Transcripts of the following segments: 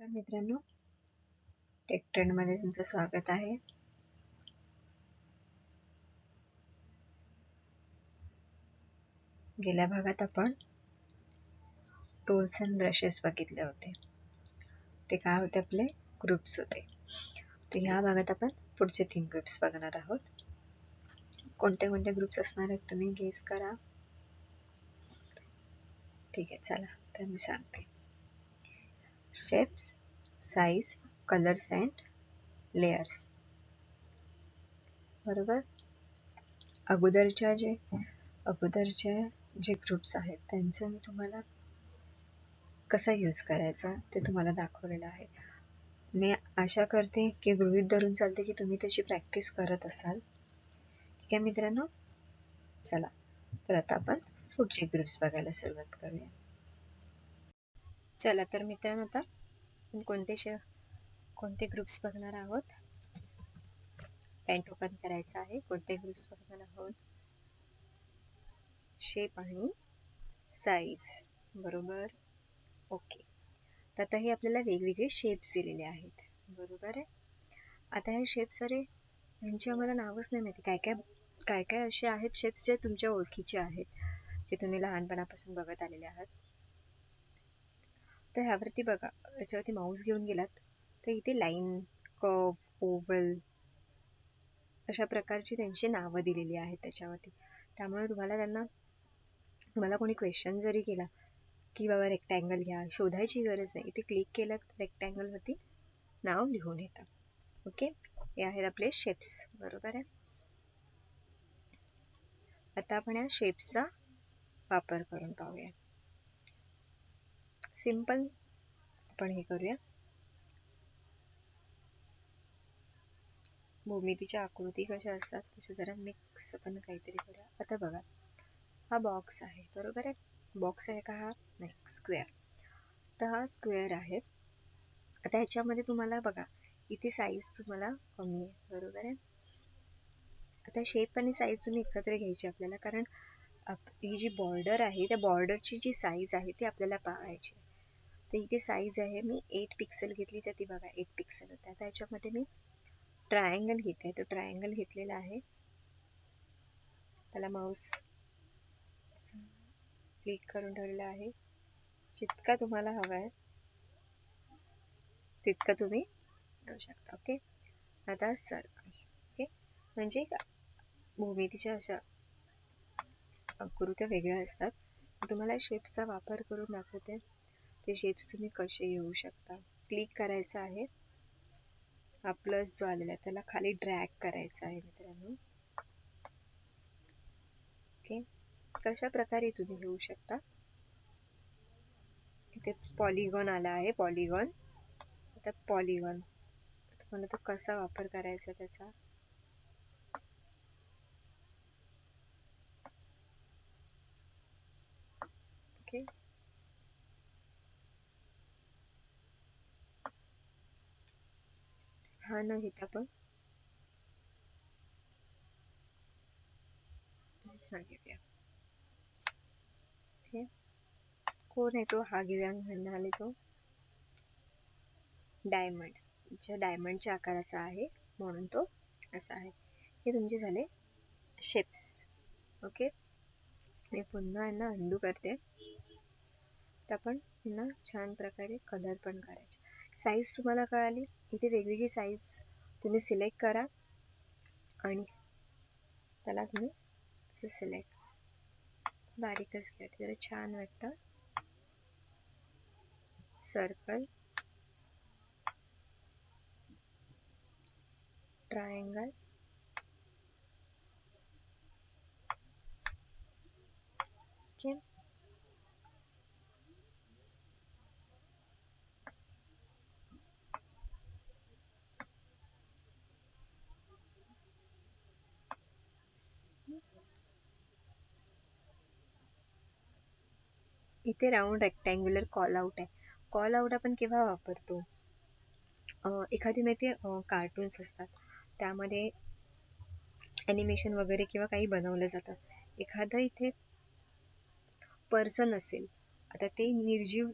नमस्कार मित्रांनो. टेक ट्रेंडमध्ये तुमचं स्वागत आहे. गेल्या भागात आपण टूल्स अँड ब्रशेस बघितले होते. ते काय होते आपले? ग्रुप्स होते. तर ह्या भागात आपण पुढचे तीन ग्रुप्स बघणार आहोत. कोणते कोणते ग्रुप्स असणार आहेत तुम्ही गेस करा. ठीक आहे चला तर मी सांगते. Shapes, size colors and layers बरोबर? अगोदरच्या जे अगोदरचे जे ग्रुप्स आहेत त्यांचं मी तुम्हाला कसा यूज करायचा ते तुम्हाला दाखवलेलं आहे. मी आशा करते की गृहित धरून चालते की तुम्ही त्याची प्रॅक्टिस करत असाल. ठीक आहे मित्रांनो? चला तर आता आपण पुढचे ग्रुप्स बघायला सुरुवात करूया. चला तर मित्रांनो आता कोणते श कोणते ग्रुप्स बघणार आहोत? पॅन्ट ओपन करायचा आहे. कोणते ग्रुप्स बघणार आहोत? शेप आणि साईज बरोबर? ओके तर आता हे आपल्याला वेगवेगळे शेप्स दिलेले आहेत. बरोबर आहे? आता हे शेप्स अरे यांची आम्हाला नावच नाही माहिती. काय काय काय काय असे आहेत शेप्स जे तुमच्या ओळखीचे आहेत? जे तुम्ही लहानपणापासून बघत आलेले आहात? तर ह्यावरती बघा याच्यावरती माऊस घेऊन गेलात तर इथे लाईन कव ओवल अशा प्रकारची त्यांची नावं दिलेली आहेत त्याच्यावरती. त्यामुळे तुम्हाला त्यांना तुम्हाला कोणी क्वेश्चन जरी केला की बाबा रेक्टँगल घ्या शोधायची गरज नाही. इथे क्लिक केलं रेक्टँगलवरती नाव लिहून येतं. ओके हे आहेत आपले शेप्स बरोबर आहे? आता आपण या शेप्सचा वापर करून पाहूया. सिंपल आपण हे करूया. भूमितीच्या आकृती कशा असतात तशा जरा मिक्स आपण काहीतरी करूया. आता बघा हा बॉक्स आहे बरोबर आहे? बॉक्स आहे का हा? नाही स्क्वेअर तर हा स्क्वेअर आहे. आता ह्याच्यामध्ये तुम्हाला बघा इथे साईज तुम्हाला कमी आहे बरोबर आहे? आता शेप आणि साईज तुम्ही एकत्र घ्यायची आपल्याला कारण ही जी बॉर्डर आहे त्या बॉर्डरची जी साईज आहे ती आपल्याला पाळायची तर इथे साईज आहे. मी एट पिक्सेल घेतली तर ती बघा एट पिक्सल होत्या. आता याच्यामध्ये मी ट्रायंगल घेते तो ट्रायंगल घेतलेला आहे. त्याला माऊस क्लिक करून ठेवलेला आहे. जितका तुम्हाला हवा आहे तितकं तुम्ही करू शकता ओके आता सर्कल ओके म्हणजे भूमितीच्या अशा आकृत्या वेगळ्या असतात. तुम्हाला शेप्सचा वापर करून दाखवते. ते शेप्स तुम्ही कसे येऊ शकता? क्लिक करायचं आहे. हा प्लस जो आलेला आहे त्याला खाली ड्रॅग करायचा आहे मित्रांनो. ओके कशा प्रकारे तुम्ही घेऊ शकता? इथे पॉलिगॉन आला आहे पॉलिगॉन आता पॉलिगॉन तुम्हाला तो कसा वापर करायचा त्याचा? ओके हा न घेता पण. घेऊया. ओके. कोण आहे तो? हा घेऊया. म्हणाले तो. डायमंड. ज्या डायमंडच्या आकाराचा आहे म्हणून तो असा आहे. हे तुमचे झाले शेप्स. ओके. मी पुन्हा यांना अंडू करते. तर आपण यांना छान प्रकारे कलर पण करायचे साईज तुम्हाला कळाली. इथे वेगवेगळी साईज तुम्ही सिलेक्ट करा. आणि त्याला तुम्ही असं सिलेक्ट बारीकच घ्या. जरा छान वाटतं. सर्कल ट्रायंगल ओके इथे राऊंड रेक्टँग्युलर कॉल आउट आहे. कॉल आउट आपण केव्हा वापरतो? एखादी माहिती कार्टून्स असतात. त्यामध्ये ॲनिमेशन वगैरे किंवा काही बनवलं जातं. एखादं इथे पर्सन असेल आता ते निर्जीव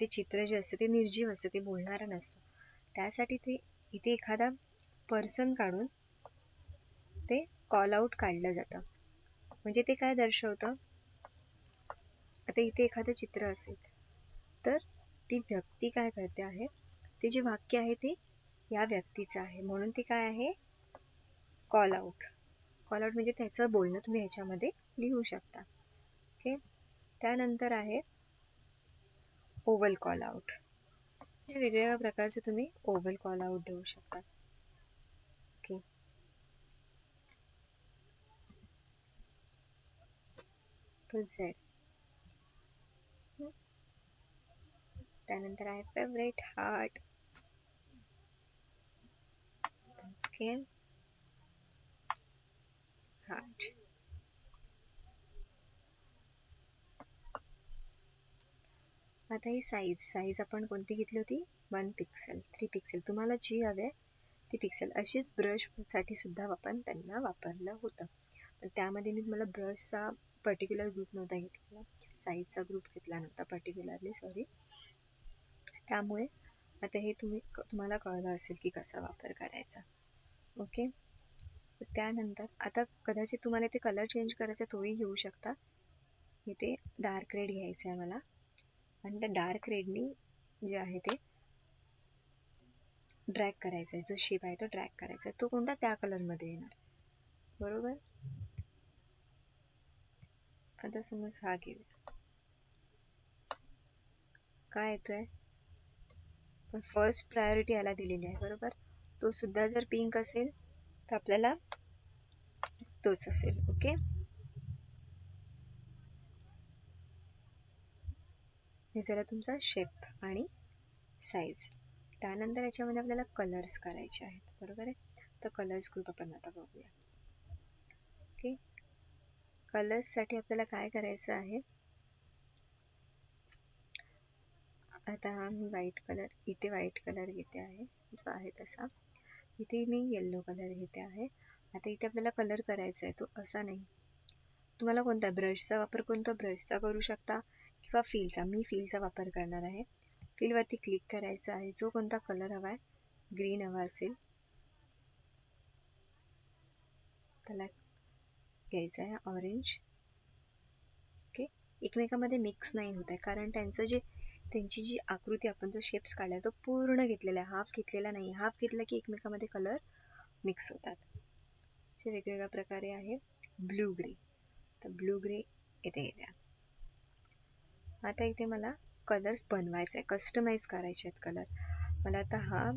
ते चित्र जे असतं ते निर्जीव असतं ते बोलणारं नसतं. त्यासाठी ते इथे एखादा पर्सन काढून ते कॉल आउट काढलं जातं. म्हणजे ते काय दर्शवतं? आता इथे एखादं चित्र असेल तर ती व्यक्ती काय करते आहे? ते जे वाक्य आहे ते या व्यक्तीचं आहे. म्हणून ते काय आहे? कॉल आउट कॉल आउट म्हणजे त्याचं बोलणं तुम्ही ह्याच्यामध्ये लिहू शकता. ओके त्यानंतर आहे ओव्हल कॉल आउट वेगवेगळ्या प्रकारचे तुम्ही ओव्हल कॉल आउट देऊ शकता. ओके झेड त्यानंतर आहे फेवरेट हार्ट ओके हार्ट आता ही साईज साईज आपण कोणती घेतली होती? वन पिक्सेल थ्री पिक्सेल तुम्हाला जी हवे ती पिक्सेल अशीच ब्रशसाठी सुद्धा आपण त्यांना वापरलं होतं. पण त्यामध्ये मी तुम्हाला ब्रशचा पर्टिक्युलर ग्रुप नव्हता घेतलेला साईजचा ग्रुप घेतला नव्हता पर्टिक्युलरली सॉरी त्यामुळे आता हे तुम्ही तुम्हाला कळलं असेल की कसा वापर करायचा. ओके त्यानंतर आता कदाचित तुम्हाला ते कलर चेंज करायचा तोही घेऊ शकता. इथे डार्क रेड घ्यायचा आहे मला. आणि त्या डार्क रेडनी जे आहे ते ड्रॅग करायचा आहे. जो शेप आहे तो ड्रॅग करायचा आहे. तो कोणता? त्या कलरमध्ये येणार. बरोबर? आता समज हा घेऊया. काय येतोय? पण फर्स्ट प्रायोरिटी याला दिलेली आहे बरोबर? तो सुद्धा जर पिंक असेल तर आपल्याला तोच असेल ओके हे झाला तुमचा शेप आणि साईज त्यानंतर याच्यामध्ये आपल्याला कलर्स करायचे आहेत बरोबर आहे? तर कलर्स ग्रुप आपण आता बघूया. ओके कलर्ससाठी आपल्याला काय करायचं आहे? आता मी व्हाईट कलर इथे व्हाईट कलर घेते आहे जो आहे तसा. इथे मी येल्लो कलर घेते आहे. आता इथे आपल्याला कलर करायचा आहे तो असा नाही. तुम्हाला कोणता ब्रशचा वापर कोणता ब्रशचा करू शकता? किंवा फीलचा मी फीलचा वापर करणार आहे. फीलवरती क्लिक करायचा आहे जो कोणता कलर हवा आहे ग्रीन हवा असेल. त्याला घ्यायचा आहे ऑरेंज ओके एकमेकामध्ये मिक्स नाही होत आहे कारण त्यांचं जे त्यांची जी आकृती आपण जो शेप्स काढला तो पूर्ण घेतलेला आहे. हाफ घेतलेला नाही. हाफ घेतला की एकमेकामध्ये कलर मिक्स होतात. असे वेगवेगळ्या प्रकारे आहे. ब्लू ग्रे तर ब्लू ग्रे येते येत्या आता इथे मला कलर्स बनवायचे आहे कस्टमाइज करायचे आहेत कलर मला आता हा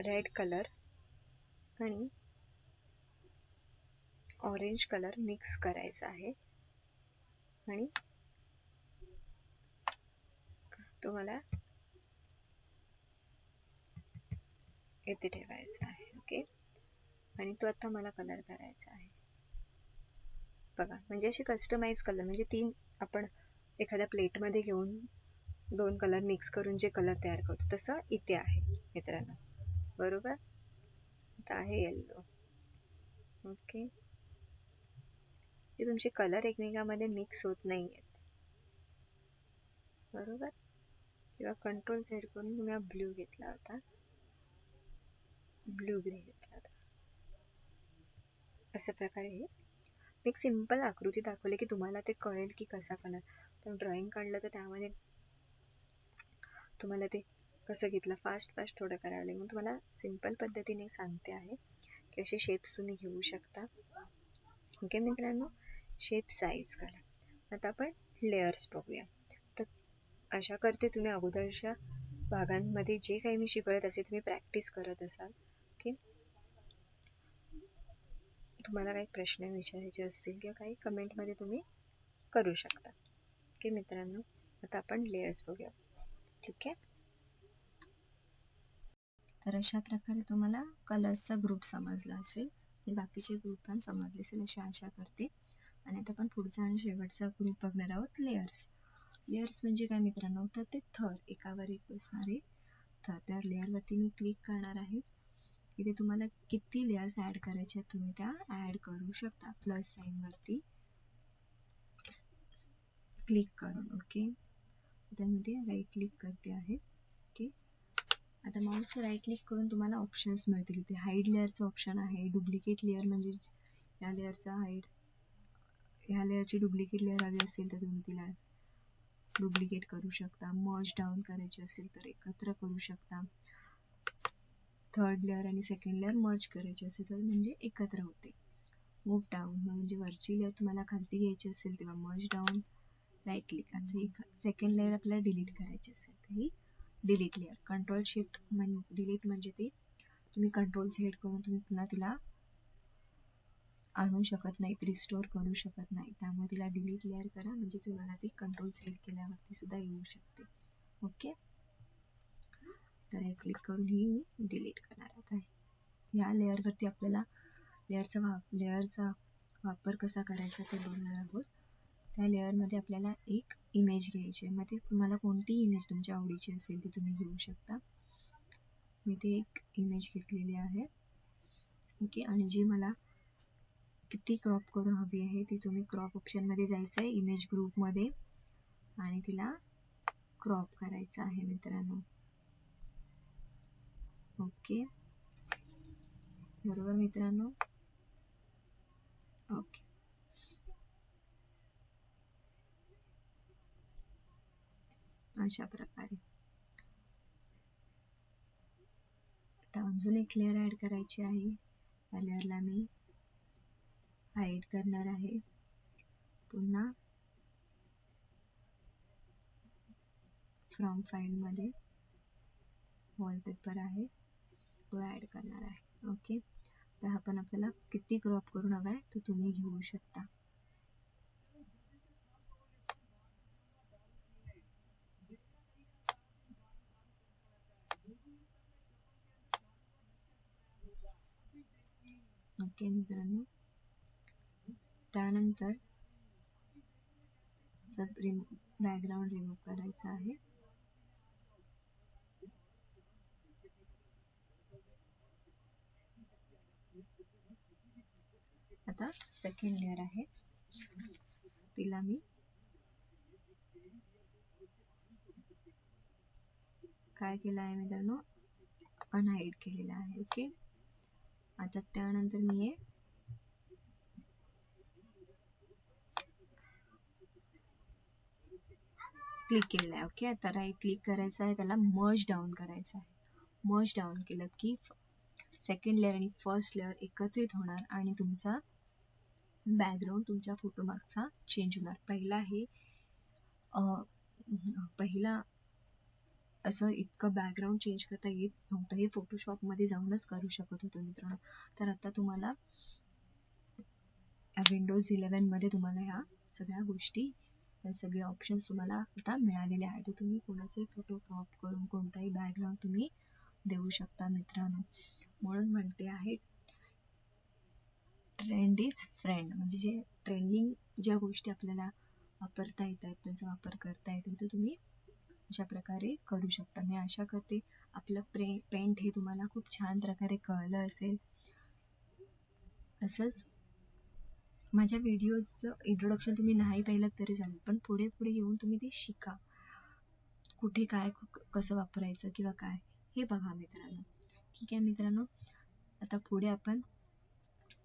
रेड कलर आणि ऑरेंज कलर मिक्स करायचा आहे. आणि तुम्हाला येथे ठेवायचा आहे ओके आणि तो आता मला कलर करायचा आहे. बघा म्हणजे असे कस्टमाइज कलर म्हणजे तीन आपण एखाद्या प्लेटमध्ये घेऊन दोन कलर मिक्स करून जे कलर तयार करतो तसं इथे आहे मित्रांनो. बरोबर? आता आहे येल्लो ओके जे तुमचे कलर एकमेकांमध्ये मिक्स होत नाही आहेत बरोबर? किंवा कंट्रोल झेड करून तुम्ही हा ब्ल्यू घेतला होता. ब्ल्यू ग्रे घेतला होता. अशा प्रकारे हे. एक सिंपल आकृती दाखवली की तुम्हाला ते कळेल की कसा कलर पण ड्रॉइंग काढलं तर त्यामध्ये तुम्हाला ते कसं घेतलं फास्ट फास्ट थोडं करावं लागेल. मग तुम्हाला सिंपल पद्धतीने सांगते आहे की असे शेप्स तुम्ही घेऊ शकता. ओके मित्रांनो? शेप साईज करा आता आपण लेअर्स बघूया. आशा करते तुम्ही अगोदरच्या भागांमध्ये जे काही मी शिकवत असे तुम्ही प्रॅक्टिस करत असाल. ओके तुम्हाला काही प्रश्न विचारायचे असतील किंवा काही कमेंटमध्ये तुम्ही करू शकता. ओके मित्रांनो आता आपण लेयर्स बघूया. ठीक आहे? तर अशा प्रकारे तुम्हाला कलर्सचा ग्रुप समजला असेल. आणि बाकीचे ग्रुप पण समजले असेल अशी आशा करते. आणि आता आपण पुढचा आणि शेवटचा ग्रुप बघणार आहोत लेयर्स लेअर्स म्हणजे काय मित्रांनो? तर ते थर एकावर एक बसणारे थर त्या लेअरवरती मी क्लिक करणार आहे. इथे तुम्हाला किती लेअर्स ॲड करायचे आहेत तुम्ही त्या ॲड करू शकता. प्लस साईनवरती क्लिक करून ओके त्यामध्ये राईट क्लिक करते आहे ओके आता माऊस राईट क्लिक करून तुम्हाला ऑप्शन्स मिळतील. इथे हाईड लेअरचं ऑप्शन आहे. डुप्लिकेट लेअर म्हणजे या लेअरचा हाईड ह्या लेअरची डुप्लिकेट लेअर हवी असेल तर तुम्ही तिला डुप्लिकेट करू शकता. मर्ज डाऊन करायची असेल तर एकत्र करू शकता. थर्ड लेअर आणि सेकंड लेअर मर्ज करायची असेल तर म्हणजे एकत्र होते. मूव डाऊन म्हणजे वरची लेअर तुम्हाला खालती घ्यायची असेल तेव्हा मर्ज डाऊन राईट क्लिक आणि सेकंड लेअर आपल्याला डिलीट करायची असेल तर ही डिलीट लेअर कंट्रोल शिफ्ट म्हण डिलीट म्हणजे ते तुम्ही कंट्रोल सेट करून तुम्ही पुन्हा तिला आणू शकत नाहीत रिस्टोअर करू शकत नाही त्यामुळे तिला डिलीट लेअर करा म्हणजे तुम्हाला ती कंट्रोल सेट केल्यावरती सुद्धा येऊ शकते. ओके तर हे क्लिक करून ही मी डिलीट करणार आहे. या लेअरवरती आपल्याला लेअरचा वाप लेअरचा वापर कसा करायचा ते बघणार आहोत. त्या लेअरमध्ये आपल्याला एक इमेज घ्यायची आहे. मग ते तुम्हाला कोणती इमेज तुमच्या आवडीची असेल ती तुम्ही घेऊ शकता. मी ते एक इमेज घेतलेली आहे. ओके आणि जी मला किती क्रॉप करून हवी आहे ती तुम्ही क्रॉप ऑप्शनमध्ये जायचं आहे इमेज ग्रुपमध्ये आणि तिला क्रॉप करायचं आहे मित्रांनो. ओके बरोबर मित्रांनो? ओके अशा प्रकारे. आता अजून एक लेअर ॲड करायची आहे. त्या लेअरला मी हाईड करणार आहे. पुन्हा फ्रॉम फाईलमध्ये वॉलपेपर आहे. तो ॲड करणार आहे. ओके तर हा पण आपल्याला किती क्रॉप करून हवा आहे तो तुम्ही घेऊ शकता. ओके मित्रांनो. त्यानंतर बॅकग्राऊंड रिमूव्ह करायचा आहे. आता सेकंड लेअर आहे. तिला मी काय केलं आहे मित्रांनो? अनहाईड केलेलं आहे ओके आता त्यानंतर मी हे क्लिक केलं आहे ओके आता राईट क्लिक करायचं आहे त्याला मर्ज डाऊन करायचं आहे. मर्ज डाऊन केलं की सेकंड लेअर आणि फर्स्ट लेअर एकत्रित होणार आणि तुमचा बॅकग्राऊंड तुमच्या फोटो मागचा चेंज होणार. पहिला हे पहिला असं इतकं बॅकग्राऊंड चेंज करता येत नव्हतं. हे फोटोशॉपमध्ये जाऊनच करू शकत होतो मित्रांनो. तर आता तुम्हाला विंडोज इलेव्हनमध्ये तुम्हाला ह्या सगळ्या गोष्टी सगळे ऑप्शन्स तुम्हाला आता मिळालेले आहेत. तर तुम्ही कोणाचे फोटो क्रॉप करून कोणताही बॅकग्राऊंड तुम्ही देऊ शकता मित्रांनो. म्हणून म्हणते आहे ट्रेंड इज फ्रेंड म्हणजे जे ट्रेंडिंग ज्या गोष्टी आपल्याला वापरता येत आहेत त्यांचा वापर करता येतो तर तुम्ही अशा प्रकारे करू शकता. मी आशा करते आपलं प्रे पेंट हे तुम्हाला खूप छान प्रकारे कळलं असेल. असंच माझ्या व्हिडिओजचं इंट्रोडक्शन तुम्ही नाही पाहिलं तरी चालेल. पण पुढे पुढे येऊन तुम्ही ते शिका. कुठे काय कसं वापरायचं किंवा काय हे बघा मित्रांनो. ठीक आहे मित्रांनो? आता पुढे आपण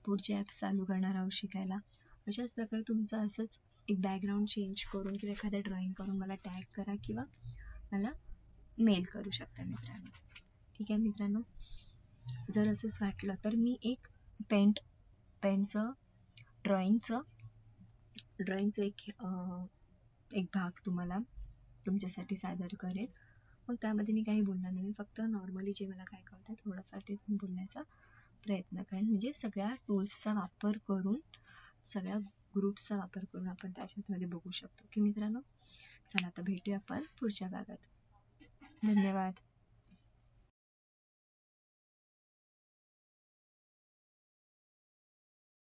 पुढचे ॲप्स चालू करणार आहोत शिकायला. अशाच प्रकारे तुमचं असंच एक बॅकग्राऊंड चेंज करून किंवा एखादं ड्रॉइंग करून मला टॅग करा किंवा मला मेल करू शकता मित्रांनो. ठीक आहे मित्रांनो? जर असंच वाटलं तर मी एक पेंट पेंटचं ड्रॉइंगचं? ड्रॉइंगचं एक एक भाग तुम्हाला तुमच्यासाठी सादर करेन. मग त्यामध्ये मी काही बोलणार नाही. मी फक्त नॉर्मली जे मला काय कळतं थोडंफार ते बोलण्याचा प्रयत्न करेन. म्हणजे सगळ्या टूल्सचा वापर करून सगळ्या ग्रुप्सचा वापर करून आपण त्याच्यामध्ये बघू शकतो. की मित्रांनो चला आता भेटूया आपण पुढच्या भागात. धन्यवाद.